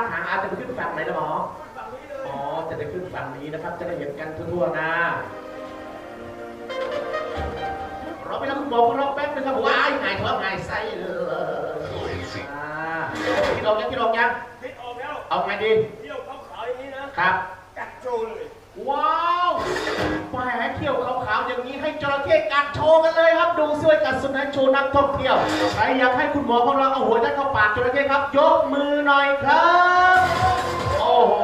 ากหางอาจจะไปขึ้นฝั่งไหนนะหมออ๋อจะได้ขึ้นฝั่งนี้นะครับ จะได้เห็นกันทั่วๆหน้ารอไปแล้วคุณหมอคุณรอแป๊บนึงครับว้ายไงท้องไงไส้เลยอ่าคิดออกยังคิดออกยังคิดออกแล้วเอาไงดีเที่ยวเขาขาวอย่างนี้นะครับกัดโจเลย ว้าวแหมเที่ยวขาวๆอย่างนี้ให้จระเข้กัดโชว์กันเลยครับ ดูสวยกัดสุนัขโชว์นักท่องเที่ยว ใครอยากให้คุณหมอของเราเอาหัวยัดเข้าปากจระเข้ครับ ยกมือหน่อยครับ โอ้โห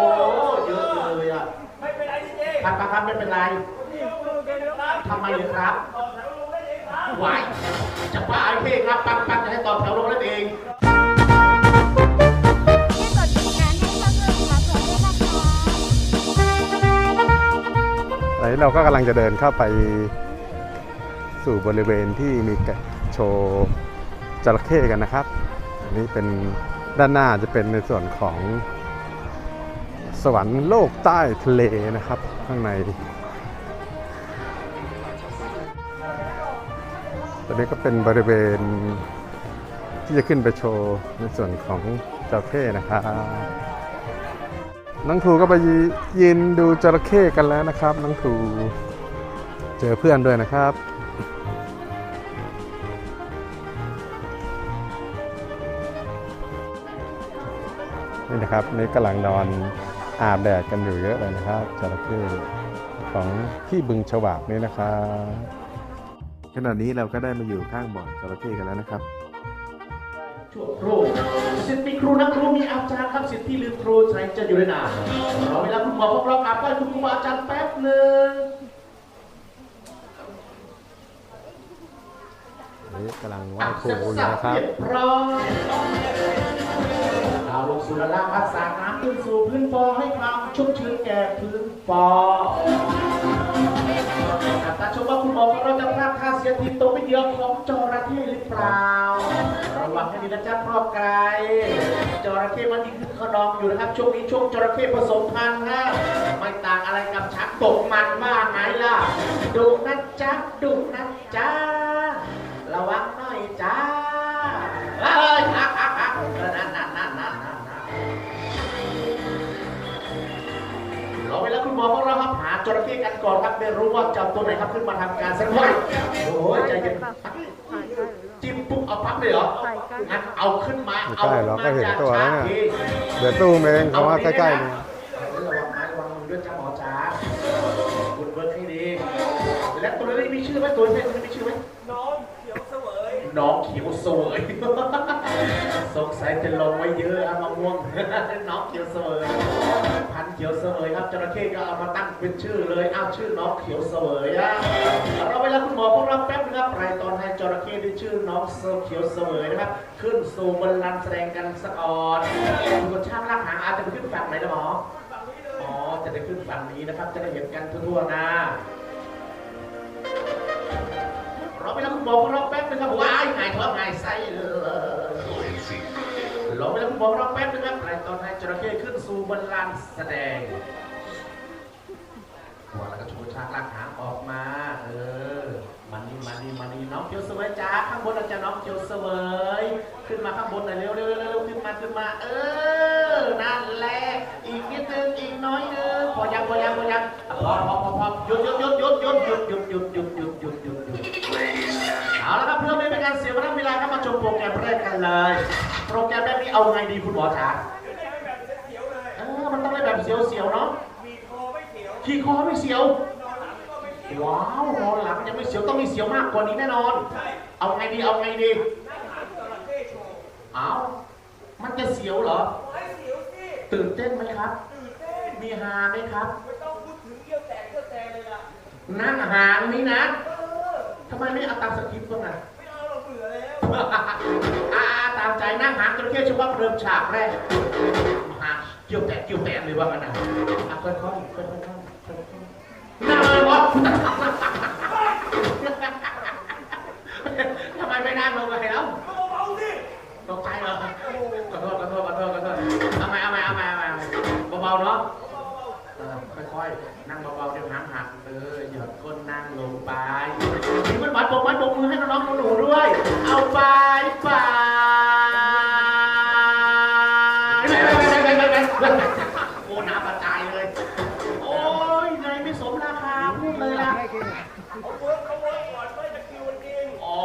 เยอะเลยอะไม่เป็นไรจริงครับครับครับไม่เป็นไรๆเที่ยวเมืองเดินครับทำไมเลยครับต่อแถวลงได้เองครับไหวจะบ้าไอ้เท่ครับปังปังจะให้ต่อแถวลงนั่นเอง นี้เราก็กำลังจะเดินเข้าไปสู่บริเวณที่มีโชว์จระเข้กันนะครับ อันนี้เป็นด้านหน้าจะเป็นในส่วนของสวรรค์โลกใต้ทะเลนะครับ ข้างในตอนนี้ก็เป็นบริเวณที่จะขึ้นไปโชว์ในส่วนของจระเข้นะครับ น้องครูก็ไปยืนดูจระเข้กันแล้วนะครับ น้องครูเจอเพื่อนด้วยนะครับนี่นะครับนี่กำลังนอนอาบแดดกันอยู่เยอะเลยนะครับจระเข้ของที่บึงฉวากนี่นะครับขณะนี้เราก็ได้มาอยู่ข้างบ่อจระเข้กันแล้วนะครับ ช่วครูสิทธิ์มีครูนักครูมีอาจารย์ครับสิทธิ์ที่ลืมครูใช้จะอยู่ได้นานเราเวลาคุณหมอพวกเราอาบไหว้คุณครูอาจารย์แป๊บหนึ่งกำลังไหว้ครูอยู่นะครับเรียบร้อยเอาลงสู่ด้านล่าพักสาดน้ำขึ้นสู่พื้นฟอให้ความชุ่มชื้นแก่พื้นฟอ ตาชมว่าคุณหมอของเราจะพลาดท่าเสียทีตัวไม่เดียวของจระเข้หรือเปล่า ระวังให้ดีนะจ๊ะพราะไกลจระเข้มันนี่คือขนองอยู่นะครับ ช่วงนี้ช่วงจระเข้ผสมพันธุ์นะไม่ต่างอะไรกับช้างตกมันมากไงล่ะดุนะจ๊ะดุนะจ๊ะระวังหน่อยจ้า จระเข้กันก่อนครับไม่รู้ว่าจะเอาตัวไหนครับขึ้นมาทำการสักหน่อยโอ้ยใจเย็นจิ้มปุ๊บเอาปั๊บเลยเหรองั้นเอาขึ้นมาไม่เอาใช่หรอกก็เห็นตัวแล้วเนี่ยทีเดี๋ยวตู้เองเขาว่าใกล้ๆนี่ระวังไม้ระวังมือด้วยจ้าหมอจ๋าคุณเบิร์ดให้ดีและตัวนี้มีชื่อไหมตัวนี้มีชื่อไหมน้องเขียวเสวยน้องเขียวเสวยสงสัยจะลงไว้เยอะอะมะม่วงน้องเขียวเสวยพันธุ์เขียวเสวยครับจระเข้ก็เอามาตั้งเป็นชื่อเลยอ้าวชื่อน้องเขียวเสวยอะเราเวลาคุณหมอพวกเราแป๊บนึงครับไรตอนให้จระเข้ได้ชื่อน้องเขียวเสวยนะครับ ขึ้นสู่บนลันแสดงกันสักก่อนคุณคนช่างลากหางอาจจะไปขึ้นฝั่งไหนนะหมอฝั่งนี้เลยอ๋อจะได้ขึ้นฝั่งนี้นะครับ จะได้เห็นกันทั่วๆน้ารอไปแล้วคุณหมอคุณรอแป๊บนึงครับว้ายไงท้องไงไส้เลย รอไปแล้วคุณหมอรอแป๊บนึงครับไรตอนให้จระเข้ขึ้นสู่บนลานแสดงหัวแล้วก็ชูชากลากหางออกมา เออมันนี่มันนี่มันนี่น้องเขียวเสวยจ้าข้างบนอาจารย์น้องเขียวเสวยขึ้นมาข้างบนหน่อยเร็วเร็วเร็วเร็วขึ้นมาขึ้นมา เออนั่นแหละอีกนิดนึงอีกน้อยนึงพอยังพอยังพอยังอะพอพอพอพอหยุดหยุดหยุดหยุดหยุดหยุดหยุดหยุดหยุดหยุดหยุดหยุดหยุด เอาละครับเพื่อไม่เป็นการเสียเวลาครับมาชมโปรแกรมแรกกันเลย โปรแกรมแรกนี้เอาไงดีคุณหมอจ๋าเดี๋ยวนี้ให้แบบเสียวๆเลยเออมันต้องได้แบบเสียวๆเนาะมีคอไม่เสียวขี่คอไม่เสียวนอนหลังก็ไม่เสียวว้าวนอนหลังยังไม่เสียวต้องมีเสียวมากกว่านี้แน่นอนใช่เอาไงดีเอาไงดีนั่งหางจระเข้โชว์เอามันจะเสียวเหรอไว้เสียวสิตื่นเต้นไหมครับตื่นเต้นมีฮาไหมครับ ไม่ต้องพูดถึงเยี่ยวแตกเยี่ยวแตกเลยล่ะนั่งห่างนี้นะเออ ทำไมไม่เอาตามสคริปต์บ้างอะไม่เอาเราเบื่อแล้วอ่าตามใจนั่งหางจระเข้เฉพาะเริ่มฉากแรกหางเกี่ยวแตกเกี่ยวแตกเลยว่ากันนะอะค่อยๆค่อยๆค่อยๆค่อยๆนั่งเลยวะทำไมไม่นั่งลงไปแล้วก็เบาๆสิตกใจเหรอขอโทษขอโทษขอโทษขอโทษเอาใหม่เอาใหม่เอาใหม่เอาใหม่เบาๆเนาะเออค่อยๆนั่งเบาๆเดี๋ยวหางหักเออหย่อนก้นนั่งลงไป นี่มันหวาปกมันปกมือให้น้องๆหนูๆด้วย เอาไปไปไปไปไปไปไปไหมโอ้น้ำกระจายเลย โอ้ยไงไม่สมราคาพูดเลยล่ะเขาเวิร์กเขาเวิร์กก่อนไม่จะคิวมันเองอ๋อ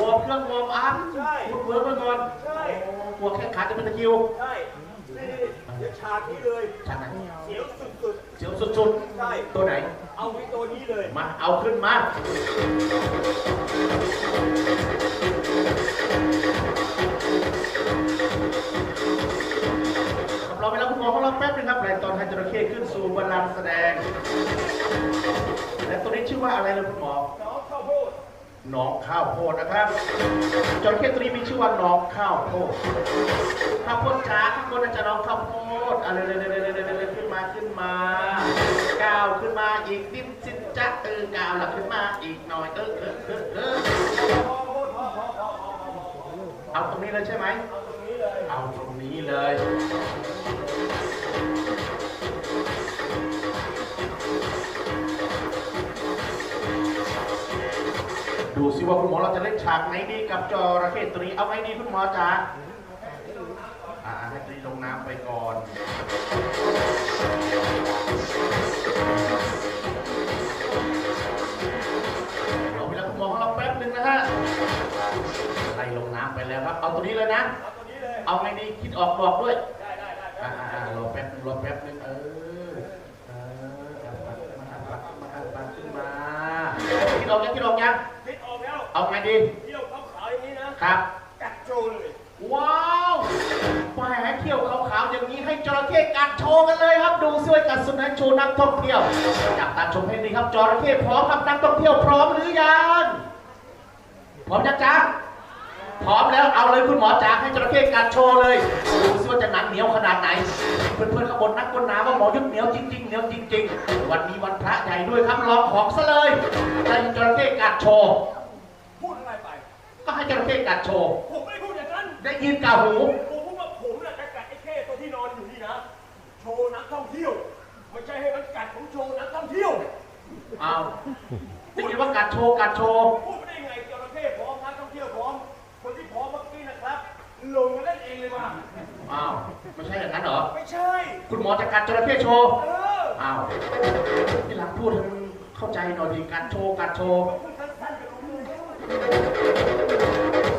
วอร์มเครื่องวอร์มอัพใช่พูดเวิร์กไปก่อนใช่หัวแค่ขาจะเป็นตะคิวใช่นี่เดี๋ยวฉากนี้เลยฉากไหนเสียวสุดเสียวสุดๆใช่ตัวไหน เอาไว้ตัวนี้เลย มาเอาขึ้นมา เราไปแล้วคุณหมอของเราแป๊บนึงครับแรงตอนไฮจระเข้ขึ้นสู่บัลลังก์แสดง และตัวนี้ชื่อว่าอะไรเลยคุณหมอ น้องข้าวโพดหนองข้าวโพดนะครับ จระเข้ตัวนี้มีชื่อว่าหนองข้าวโพด ข้าวโพดจ้าข้างบนอาจจะหนองข้าวโพดอะไรเรื่อยๆๆๆๆขึ้นมาขึ้นมา ก้าวขึ้นมาอีกนิดสิจ๊ะเออก้าวหลังขึ้นมาอีกหน่อยเออเออเออเออข้าวโพดพอพอพอพอพอพอเอาตรงนี้เลยใช่ไหมเอาตรงนี้เลยดูสิว่าคุณหมอเราจะเล่นฉากไหนดีกับจระเข้ตัวนี้เอาไงดีคุณหมอจ๊ะอ่าให้ตรีลงน้ำไปก่อน เอาเวลาคุณหมอของเราแป๊บหนึ่งนะฮะไล่ลงน้ำไปแล้วครับ เอาตัวนี้เลยนะ เอาตัวนี้เลย เอาไงดีคิดออกบอกด้วย ได้ได้ได้อ่าได้อ่าอ่ารอแป๊บนึงรอแป๊บนึงเออเออเอาปัดมาเอาปัดมาเอาปัดขึ้นมาคิดออกยังคิดออกยังคิดออกแล้วเอาไงดีเที่ยวขาวๆอย่างนี้นะ ครับกัดโจเลย ว้าว แหมเที่ยวขาวๆอย่างนี้ให้จระเข้กัดโชว์กันเลยครับ ดูซิว่ากัดสุนัขโชว์นักท่องเที่ยวจับตาชมให้ดีครับจระเข้พร้อมครับนักท่องเที่ยวพร้อมหรือยังพร้อมยังจ๊ะพร้อมแล้วเอาเลยคุณหมอจ๋าให้จระเข้กัดโชว์เลยดูซิว่าจะหนังเหนียวขนาดไหน เพื่อนๆข้างบนนักก้นน้ำว่าหมอยุดเหนียวจริงๆเหนียวจริง ๆ วันนี้วันพระใหญ่ด้วยครับลองของซะเลยให้จระเข้กัดโชว์พูดอะไรไป ก็ให้จระเข้กัดโชว์ผมไม่ได้พูดอย่างนั้นได้ยินกาหู โชว์นักท่องเที่ยว ไม่ใช่ให้มันกัดผมโชว์นักท่องเที่ยวเอาได้ยินว่ากัดโชว์กัดโชว์พูดไม่ได้ไงจระเข้พร้อมนักท่องเที่ยวพร้อม คนที่พร้อมเมื่อกี้นะครับ ลงมาเล่นเองเลยมาอ้าวไม่ใช่อย่างนั้นเหรอ ไม่ใช่ คุณหมอจะกัดจระเข้โชว์เอออ้าวที่หลังพูดให้มันเข้าใจหน่อยดีกัดโชว์กัดโชว์พูดสั้นๆกับรู้เลย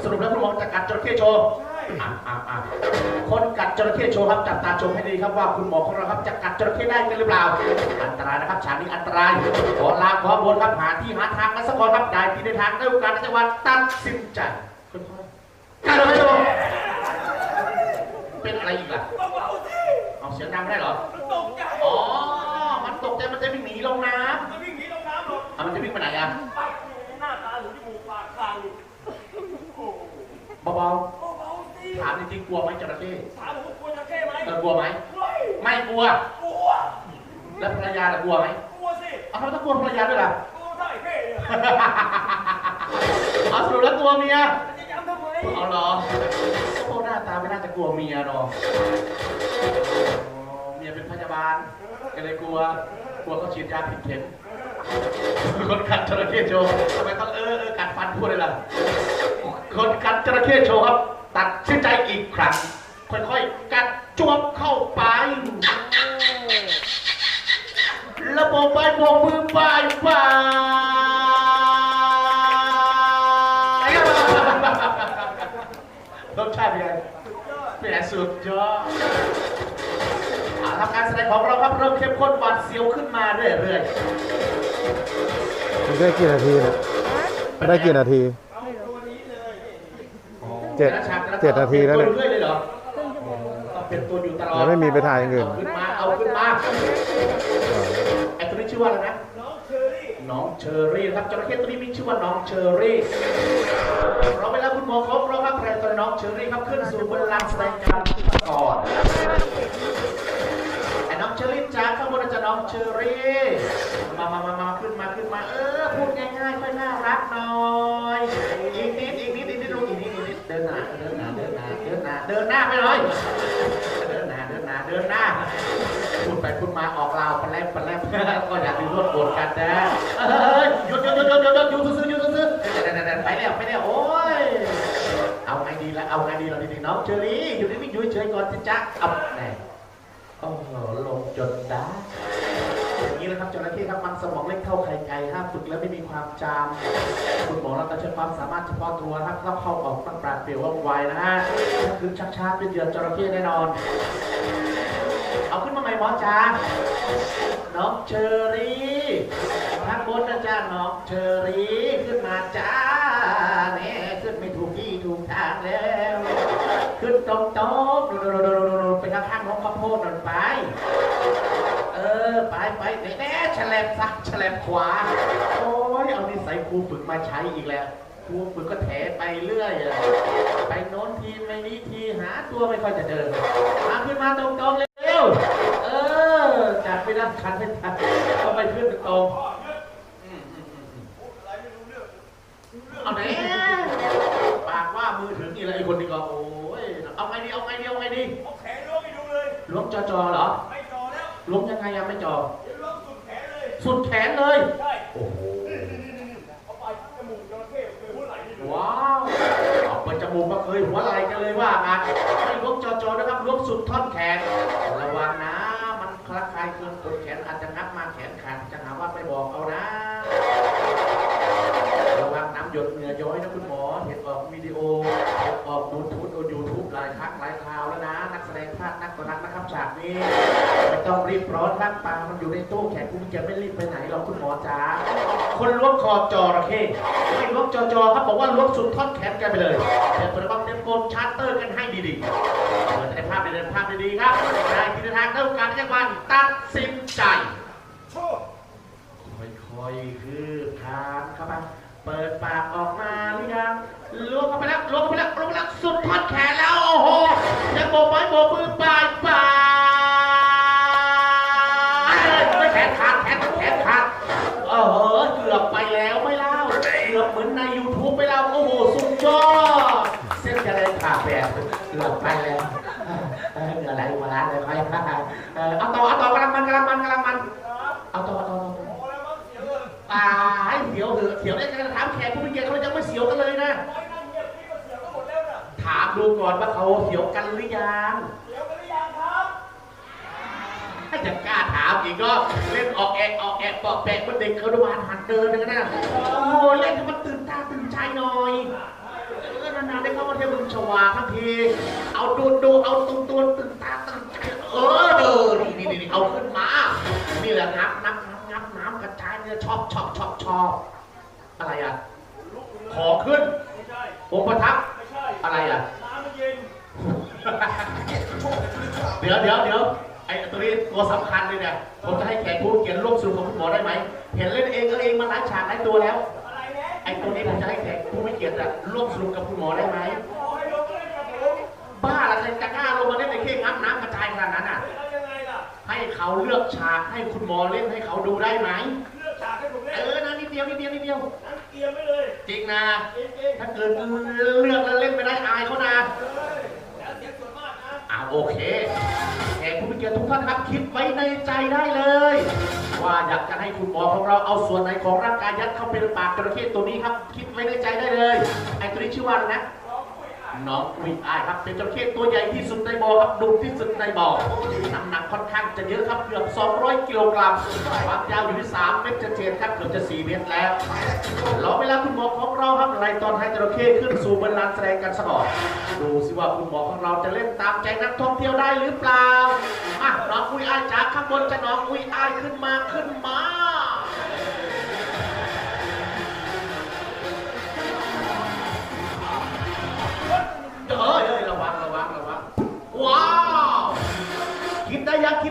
สรุปแล้วคุณหมอจะกัดจระเข้โชว์ ใช่ อะอะอะคนกัดจระเข้โชว์ครับจับตาชมให้ดีครับว่าคุณหมอของเราครับจะกัดจระเข้ได้กันหรือเปล่า อันตรายนะครับฉากนี้อันตรายขอลาขอบนครับหาที่หาทางกันสักก่อนครับได้ที่ในทางได้โอกาสในจังหวัดตัดสินใจค่อยๆกัดเลยโชว์เป็นอะไรอีกล่ะเบาๆสิเอาเสียงดังไม่ได้เหรอมันตกใจอ๋อมันตกใจมันจะวิ่งหนีลงน้มันวิ่งหนีลงน้ำหรอกำอะมันจะวิ่งไปไหนอะปักอยู่ในหน้าตาหูจมูกปากคางนี่โอ้โหเบาเบาๆสิๆ ถามจริงๆกลัวไหมจระเข้ถามผมกลัวจระเข้ไหมเออกลัวไหมเฮ้ยไม่กลัว กลัว แล้วภรรยาล่ะกลัวไหมกลัวสิเอาทำไมต้องกลัวภรรยาด้วยล่ะ กลัวได้เพ่เนี่ยเอาสรุปแล้วกลัวเมียมันจะย้ำทำไมเอาเหรอโอ้หน้าตาไม่น่าจะกลัวเมียหรอกอ๋อเมียเป็นพยาบาลก็เลยกลัว กลัวเขาฉีดยาผิดเข็มคนกัดจระเข้โชว์ทำไมต้องเออเออกัดฟันพูดเลยล่ะคนกัดจระเข้โชว์ครับ ตัดสินใจอีกครั้ง ค่อยๆ กัดจวบเข้าไประบบใบโบกมือบายบายรสชาติเป็นไงเป็นไงสุดยอดอ่าทำการแสดงของเราครับเริ่มเข้มข้นหวาดเสียวขึ้นมาเรื่อยมันได้กี่นาทีเนี่ยได้กี่นาที เอาตัวนี้เลยๆนี่ เจ็ดเจ็ดนาทีแล้วเนี่ยตัวเรื่อยเลยเหรอต้องเป็นตัวอยู่ตลอดแล้วไม่มีไปถ่ายอย่างอื่นเอาขึ้นมาเอาขึ้นมาไอ้ตัวนี้ชื่อว่าอะไรนะ น้องเชอรี่น้องเชอรี่ครับจระเข้ตัวนี้มีชื่อว่าน้องเชอรี่เราไปแล้วคุณหมอครบเราครับแรงตัวน้องเชอรี่ครับขึ้นสู่บนลานแสดงการก่อนไอ้น้องเชอรี่จ้าข้างบนอาจะน้องเชอรี่มามามามาขึ้นมาขึ้นมาเออพูดง่ายๆค่อยน่ารักหน่อยอีกนิด นิดเดินหน้าเดินหน้าเดินหน้าเดินหน้าเดินหน้าไปเลยเดินหน้าเดินหน้าเดินหน้าพูดไปพูดมาออกลาวปลแลบปลาแลบก็อยากมีรถโกรธกันนะเอ้ยหยุดหยุดหยุดหยุดหยุดหยุดหยุดซื้อหยุดซื้อเดี๋ยวเดี๋ยวเดี๋ยวไปแล้วไปแล้วโอ้ยเอาไงดีล้วเอาไงดีเราดีๆน้องเชอรี่อยู่นี่ไม่อยู่เฉยก่อนสิจ๊ะเอาแน่โอ้โหลงจนได้ จระเข้ครับมันสมองเล็กเท่าไข่ไก่ห้ามฝึกแล้วไม่มีความจำคุณหมอเราต้องใช้ความสามารถเฉพาะตัวนะครับต้องเข้าออกต้องปราดเปรียวว่องไวนะฮะคืนชักช้าเป็นเหยื่อจระเข้แน่นอน เอาขึ้นมาใหม่หมอจ้าน้องเชอรี่ทางบนนะจ้าน้องเชอรี่ อไปไปแน่ๆฉลบซ้ายฉลบขวา โอ้ยเอานิสัยครูฝึกมาใช้อีกแล้วครูฝึกก็แถไปเรื่อยอะไปโน้นทีไม่นี้ทีหาตัวไม่ค่อยจะเดินมาขึ้นมาตรงๆเร็วๆเออจัดไปด้านคันให้ทันก็ไปขึ้นตรงๆอืมอืมอืมอืมอะไรไม่รู้เรื่องเอาไหนปากว่ามือถึงนี่เลยไอ้คนนี้ก็โอ้ยเอาไงดีเอาไงดีเอาไงดีเอาแขนล้วงให้ดูเลยล้วงจอจอเหรอไม่จอแล้วล้วงยังไงยังไม่จอเดี๋ยวล้วงสุดแขนเลยสุดแขนเลย ใช่โอ้โหนี่นี่นี่นี่เอาไปจมูกจระเข้เคยหัวไหล่นี่ดูว้าวเอาเปิดจมูกมาเคยหัวไหล่กันเลยว่ากันไม่ล้วงจอจอนะครับล้วงสุดท่อนแขน ระวังนะ มันคลาคลายเกินกดแขนอาจจะงับมาแขนขาดจะหาว่าไม่บอกเอานะระวังน้ำหยดเหงื่อย้อยนะคุณหมอเห็นออกวิดีโอเห็น ออกยูทูบยูทูบหลายครั้งหลายคราวแล้วนะ นักแสดงพลาดนักต่อนักนะครับฉากนี้ไม่ต้องรีบร้อนร่างปลามันอยู่ในตู้แขนคุณจะไม่รีบไปไหนหรอกคุณหมอจ๋าคนล้วงคอจอระเข้ไม่ล้วงจอจอครับบอกว่าล้วงสุดท่อนแขนกันไปเลยเดี๋ยวระวังเต็มโกนชาร์เตอร์กันให้ดีๆเปิดในภาพเดินภาพดีๆครับได้ทิศทางเท่ากันจังหวันตัดสินใจชว์ค่อยๆคือทางเข้าไปเปิดปากออกมาหรือยัง ล้วงเข้าไปแล้วล้วงเข้าไปแล้วล้วงเข้าไปแล้วสุดท่อนแขนแล้วโอ้โหยังโบกไม้โบกมือบายบายไม่แขนขาดแขนแขนขาดเออเกือบไปแล้วไม่เล่าเกือบเหมือนใน YouTube ไปแล้วโอ้โหสุดยอดเส้นจะได้ขาดแบบเกือบไปแล้วเออเหงื่อไหลหัวล้านเลยค่อยๆเออเอาต่อเอาต่อกำลังมันกำลังมันกำลังมันเอาต่อเอาต่อเอาต่อพอแล้วมั้งเสียเลยตายเสียวเหอะเสียวได้กันถามแขกผู้มีเกียรติเขายังไม่เสียวกันเลย ดูก่อนว่าเขาเสียวกันหรือยังเสียกันหรือยังครับ ถ้าจะกล้าถามอีกก็เล่นออกแอกออกแอกปอกแปะเหมันเด็กเขาดูวานหันเดินกันนะโอ้โหเล่นให้มันตื่นตาตื่นใจหน่อยเออนานๆได้เข้ามาเที่ยวเมึงชวาทั้งที เอาดูดูเอาตุ้มตัวตื่นตาตื่นใจเออนี่นี่นี่เอาขึ้นมา นี่แหละงับนับนับงับน้ำกระจายเนี่ยชอบชอบชอบชอบอะไรอะลุกเลยขอขึ้น เดี๋ยวเดี๋ยวเดี๋ยวไอ้ตัวนี้ตัวสำคัญเลยเนี่ยผมจะให้แขกผู้เขียนร่วมสรุปกับคุณหมอได้ไหมเห็นเล่นเองก็เองมาหลายฉากหลายตัวแล้วอะไรนะไอ้ตัวนี้ผมจะให้แขกผู้ไม่เกียรติอะร่วมสรุปกับคุณหมอได้ไหมขอให้ลงเล่นกับผมบ้าอะไรจะกล้าลงมาเล่นในเค้งับน้ำกระจายขนาดนั้นอะแล้วยังไงล่ะให้เขาเลือกฉากให้คุณหมอเล่นให้เขาดูได้ไหมเลือกฉากให้ผมเล่เอนอนะนิดเดียวนิดเดียวนิดเดียวนั้นเตรียมไว้เลย จริงนะเองเองถ้าเกิดเลือกแล้วเล่นไม่ได้อายเขานะ โอเคแขกผู้มีเกียรติทุกท่านครับคิดไว้ในใจได้เลย ว่าอยากจะให้คุณหมอของเราเอาส่วนไหนของร่างกายยัดเข้าไปในปากจระเข้ตัวนี้ครับ คิดไว้ในใจได้เลย ไอ้ตัวนี้ชื่อว่าอะไรนะ น้องวิอายครับเป็นจระเข้ตัวใหญ่ที่สุดในบ่อครับดุที่สุดในบ่อน้ำหนักค่อนข้างจะเยอะครับเกือบ 200 กิโลกรัมความยาวอยู่ที่ 3 เมตรเศษครับเกือบจะ 4 เมตรแล้วรอเวลาคุณหมอของเราครับไล่ตอนให้จระเข้ขึ้นสู่บนลานแสดงกันสักก่อนดูสิว่าคุณหมอของเราจะเล่นตามใจนักท่องเที่ยวได้หรือเปล่าอะน้องอุยอายจากข้างบนจะน้องอุยอายขึ้นมาขึ้นมา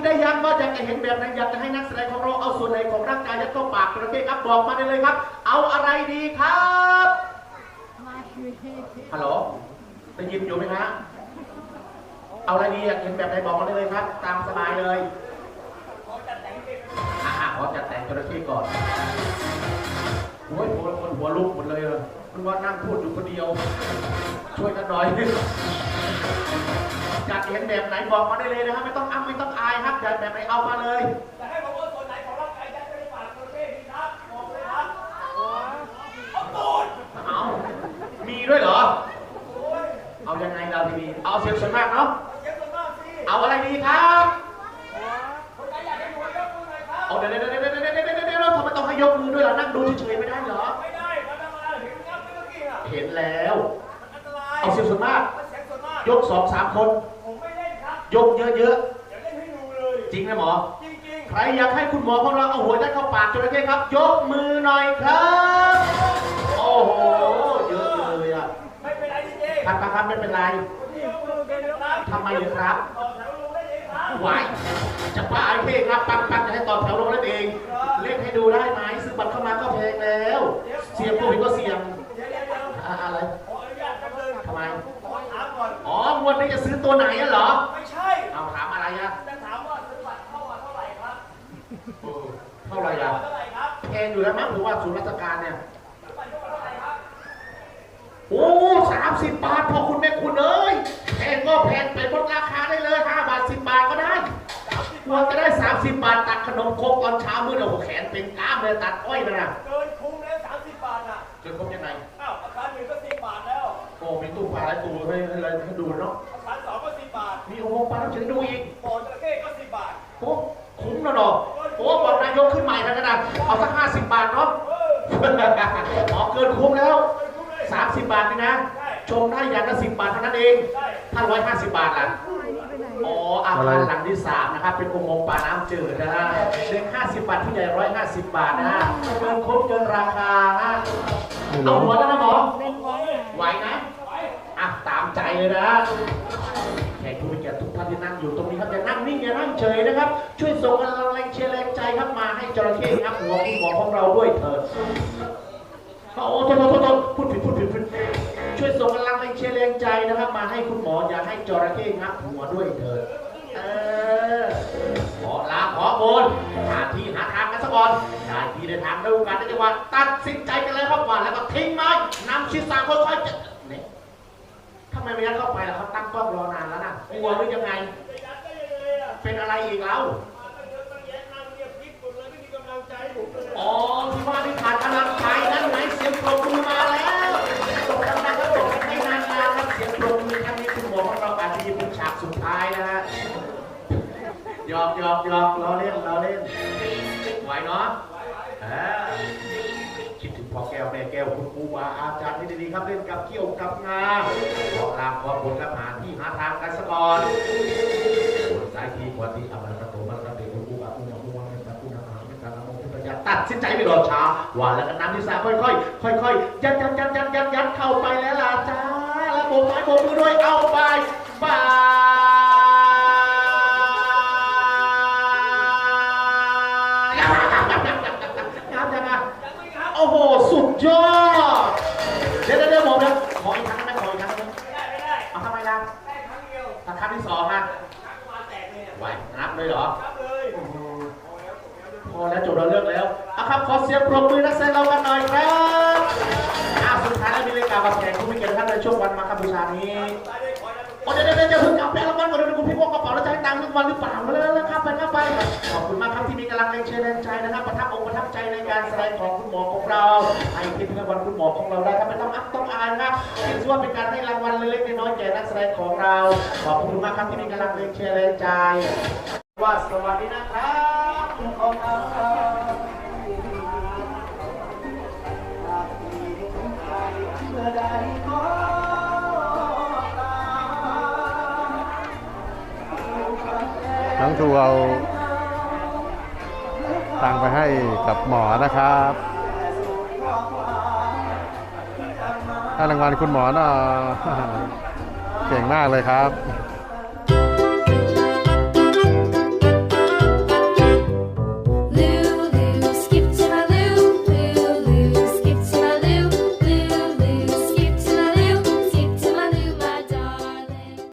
ได้ยังคิดได้ยังว่าอยากจะเห็นแบบไหนอยากจะให้นักแสดงของเราเอาส่วนไหนของร่างกายยัดเข้าปากจระเข้ครับบอกมาได้เลยครับ เอาอะไรดีครับฮัลโหลได้ยินอยู่ไหมฮะเอาอะไรดีอยากเห็นแบบไหนบอกมาได้เลยครับ ตามสบายเลยขอจัดแต่งเองอ่าขอจัดแต่งจระเข้ก่อนโอ้ยคนคนหัวลุกหมดเลยอะคุณว่านั่งพูดอยู่คนเดียว ช่วยกันหน่อย อยากเห็นแบบไหนบอกมาได้เลยนะครับไม่ต้องอ้ำไม่ต้องอายครับอยากแบบไหนเอามาเลยแต่ให้ผมว่าส่วนไหนของร่างกายยัดไปในปากจระเข้ดีครับบอกเลยครับเอาตูดเอามีด้วยเหรอโอ้ยเยังไงเราทีนี้เอาเสียงส่วนมากเนาะเย็บกันมากสิเอาอะไรดีครับคนไหนอยากให้หน่วยยกมือหน่อยครับเอาเดี๋ยวเดี๋ยวเดี๋ยวเดี๋ยวเดี๋ยวเดี๋ยวเดี๋ยวทำไมต้องให้ยกมือด้วยล่ะนั่งดูเฉยๆไม่ได้เหรอไม่ได้มาทำอะไรเห็นงับเมื่อกี้อะเห็นแล้วมันอันตรายเอาเสียงส่วนมากมันเสียงส่วนมากยกสองสามคน ยกเยอะเดี๋ยวเล่นให้ดูเลย ๆ จริงนะหมอ จริงใครอยากให้คุณหมอของเราเอาหัวยัดเข้าปากจระเข้ครับ ยกมือหน่อยครับ โอ้โห เยอะเลยอะๆ ไม่เป็นไรจริงครับครับครับไม่เป็นไรๆยกมือกันนะครับทำไมเลยครับต่อแถวลงได้เองครับ ไหวจะป้าไอ้เท่ครับปังปังจะให้ต่อแถวลงเล่นเอง เล่นให้ดูได้ไหมซื้อบัตรเข้ามาก็แพงแล้ว เสียงโควิดก็เสี่ยงเดี๋ยวเดี๋ยวเดี๋ยวอะอะไร ขออนุญาตแป๊บนึงทำไมขอถามก่อน อ๋องวดนี้จะซื้อตัวไหนอะเหรอ ไม่าไหร่อะเท่าไหร่ครับแพงอยู่แล้วมั้งผมว่าศูนย์ราชการเนี่ยซื้อบัตรเข้ามาเท่าไหร่ครับโอ้สามสิบบาทพอคุณแม่คุณเอ้ยแพงก็แพงไปลดราคาได้เลยห้าบาทสิบบาทก็ได้กลัวจะได้สามสิบบาทตัดขนมครกตอนเช้ามืดโอ้โหแขนเป็นกล้ามเลยตัดอ้อยมันอะเกินคุ้มแล้ว30บาทอะจนครบยังไงอ้าวอาคารหนึ่งก็10บาทแล้วโอ้มีตู้ปลาหลายตู้ให้ให้ให้ให้ดูเนาะอาคารสองก็10บาทมีโอ้โหปลาต้องถึงดูอีกบ่อจระเข้ก็10บาทโอ้คุ้มแล้วเนาะ โอ้บอกนายกขึ้นใหม่แล้วกันนะเอาสักห้าสิบบาทเนาะเอออ๋อเกินคุ้มแล้วสามสิบบาทนี่นะ ชมได้อย่างละสิบบาทเท่านั้นเองถ้าร้อยห้าสิบบาทล่ะอ๋ออาคารหลังที่สามนะครับ เป็นอุโมงค์ป่าน้ำจืดนะฮะเด็กห้าสิบบาทผู้ใหญ่ร้อยห้าสิบบาทนะฮะเกินคุ้มเกินราคาฮะเอาหัวแล้วนะหมอไหวนะอะตามใจเลยนะ กผู้มีเกียรติทุกท่านที่นั่งอยู่ตรงนี้ครับอย่านั่งนิ่งอย่านั่งเฉยนะครับ ช่วยส่งกำลังแรงเชียร์แรงใจครับมาให้จระเข้ครับหัวคุณหมอของเราด้วยเถิดโอ้โทษโทษโทษพูดผิดพูดผิดพูดผิดช่วยส่งกำลังแรงเชียร์แรงใจนะครับ มาให้คุณหมออย่าให้จระเข้งับหัวด้วยเถิดเออขอลาขอโอนหาที่หาทางกันสักก่อนได้ที่ได้ทางได้โอกาสได้จังหวะตัดสินใจกันเลยครับว่าแล้วก็ทิ้งไม้นำชิดสามค่อยๆจะเนี่ย ไมไม่ยัดเข้าไปแล่ะเขาตั้งกล้องรอนานแล้วนะกลัวหรือยังไงจะยัดได้ยังไงอะเป็นอะไรอีกแล้วมาตั้งเยอะตั้งแยะนั่งเงียบพลิกหมดเลยไม่มีกำลังใจผมเลยอ๋อที่ว่าที่ขาดกำลังใจนั่นไหนเสียงปรบมือมาแล้วตกดังๆก็ตกกันไม่นานๆครับเสียงปรบมือครั้งนี้คุณหมอของเราอาจจะเป็นฉากสุดท้ายนะฮะหยอกหยอกหยอกเราเล่นเราเล่นไหวเนาะ พ่อแก้วแม่แก้วคุณครูบาอาจารย์ที่ดีครับเล่นกับเกี่ยวกับงาขอลาขอผลกับหาที่หาทางกันสักก่อนสายทีกว่าที่อมันประตูมันประตูอุบะอุบะอุบะเป็นประตูนาเป็นการละมงเป็นปัญญาตัดสินใจไม่รอช้าหว่าแล้วก็น้ำที่สาค่อยๆค่อยๆยัดยัดยัดยัดยัดยัดเข้าไปแล้วล่ะจ้าแล้วโบกไม้โบกมือด้วยเอาไปบาย ยอดเดี๋ยวเดี๋ยวเดี๋ยวผมนะขออีกครั้งนะขออีกครั้งนะไม่ได้ไม่ได้เอาทำไมล่ะได้ครั้งเดียวถ้าครั้งที่สองนะชักมาแตกเลยเนี่ยไหวนับเลยเหรอครับเลยพอแล้วจบเราเลิกแล้วเอาครับขอเสียงปรบมือนักแสดงเรากันหน่อยครับอ้าวสุดท้ายแล้วมีรายการมาแสดงผู้มีเกียรติท่านในช่วงวันมาคบูชานี้ตายโอ้เดี๋ยวเดี๋ยวเดี๋ยวเพิ่งกลับ ไปรางวัลก่อนเดี๋ยวคุณพี่พวกกระเป๋าแล้วจะให้ตังค์ทุกวันหรือเปล่าแล้วแล้วครับไปครับไปขอบคุณมากครับที่มีกำลังแรงเชียร์แรงใจนะครับประทับอกประทับใจในการแสดงของคุณหมอของเราไอ้ที่รางวันคุณหมอของเราได้ครับไม่ต้องอัพต้องอายนะครับคิดว่าเป็นการให้รางวัลเล็กๆน้อยๆแก่นักแสดงของเรา ขอบคุณมากครับที่มีกำลังแรงเชียร์แรงใจว่าสวัสดีนะครับ ครูเอาตังไปให้กับหมอนะครับให้รางวัลคุณหมอหน่อยเก่งมากเลยครับ